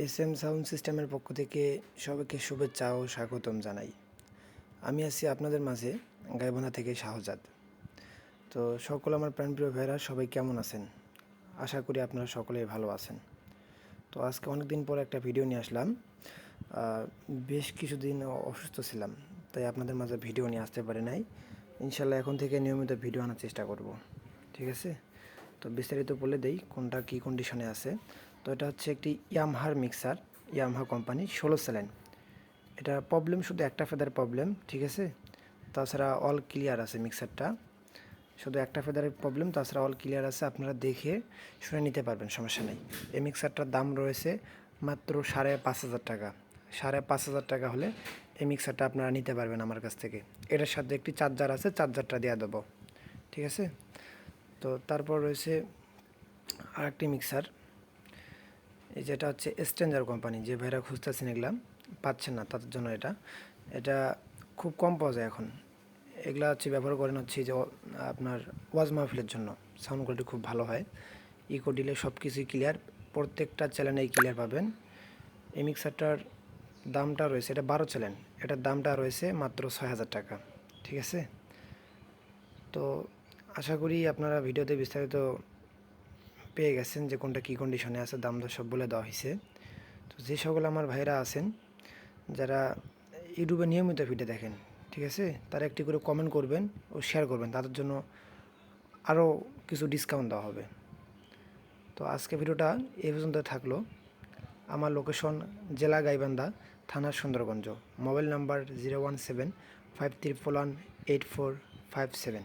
S M sound সিস্টেমের পক্ষ থেকে সবাইকে শুভেচ্ছা ও স্বাগতম জানাই। আমি আছি আপনাদের মাঝে গাইবান্ধা থেকে শাহজাদ। তো সকল আমার প্রাণপ্রিয় ভাইরা সবাই কেমন আছেন? আশা করি আপনারা সকলেই ভালো আছেন। তো আজকে অনেক দিন পর একটা ভিডিও নিয়ে আসলাম। বেশ কিছুদিন অসুস্থ ছিলাম, তাই আপনাদের মাঝে ভিডিও নিয়ে আসতে পারি নাই। ইনশাল্লাহ এখন থেকে নিয়মিত ভিডিও আনার চেষ্টা করব, ঠিক আছে? তো বিস্তারিত বলে দেই, কোনটা কী কন্ডিশনে আছে তো এটা হচ্ছে একটি ইয়ামহার মিক্সার ইয়ামহা কোম্পানি ষোলো স্যালেন এটা প্রবলেম শুধু একটা ফেদার প্রবলেম ঠিক আছে? তাছাড়া অল ক্লিয়ার আছে মিক্সারটা শুধু একটা ফেদারের প্রবলেম তাছাড়া অল ক্লিয়ার আছে, আপনারা দেখে শুনে নিতে পারবেন, সমস্যা নেই। এই মিক্সারটার দাম রয়েছে মাত্র সাড়ে পাঁচ হাজার টাকা। সাড়ে পাঁচ হাজার টাকা হলে এই মিক্সারটা আপনারা নিতে পারবেন আমার কাছ থেকে। এটার সাথে একটি চার্জার আছে চার্জারটা দেওয়া দেবো, ঠিক আছে? তো তারপর রয়েছে আরেকটি মিক্সার এই যেটা হচ্ছে স্ট্রেঞ্জার কোম্পানি যে ভাইরা খুঁজতেছেন এগুলা পাচ্ছেন না, তাদের জন্য এটা। এটা খুব কম পাওয়া যায় এখন। এগুলা হচ্ছে ব্যবহার করেন হচ্ছে যে, আপনার ওয়াজ মাহফিলের জন্য। সাউন্ড কোয়ালিটি খুব ভালো হয়। ইকো ডিলে সব কিছুই ক্লিয়ার প্রত্যেকটা চ্যানেলেই ক্লিয়ার পাবেন। এই মিক্সারটার দামটা রয়েছে, এটা বারো চ্যানেল এটার দামটা রয়েছে মাত্র ছয় হাজার টাকা। ঠিক আছে? তো আশা করি আপনারা ভিডিওতে বিস্তারিত পেয়ে গেছেন যে কোনটা কী কন্ডিশনে আছে, দাম দর সব বলে দেওয়া হয়েছে তো যে সকল আমার ভাইরা আছেন, যারা ইউটিউবে নিয়মিত ভিডিও দেখেন, ঠিক আছে? তারা একটি করে কমেন্ট করবেন ও শেয়ার করবেন, তাদের জন্য আরও কিছু ডিসকাউন্ট দেওয়া হবে। তো আজকে ভিডিওটা এই পর্যন্ত থাকল। আমার লোকেশন জেলা গাইবান্ধা, থানা Sundarganj. Mobile number zero one seven five triple one eight four five seven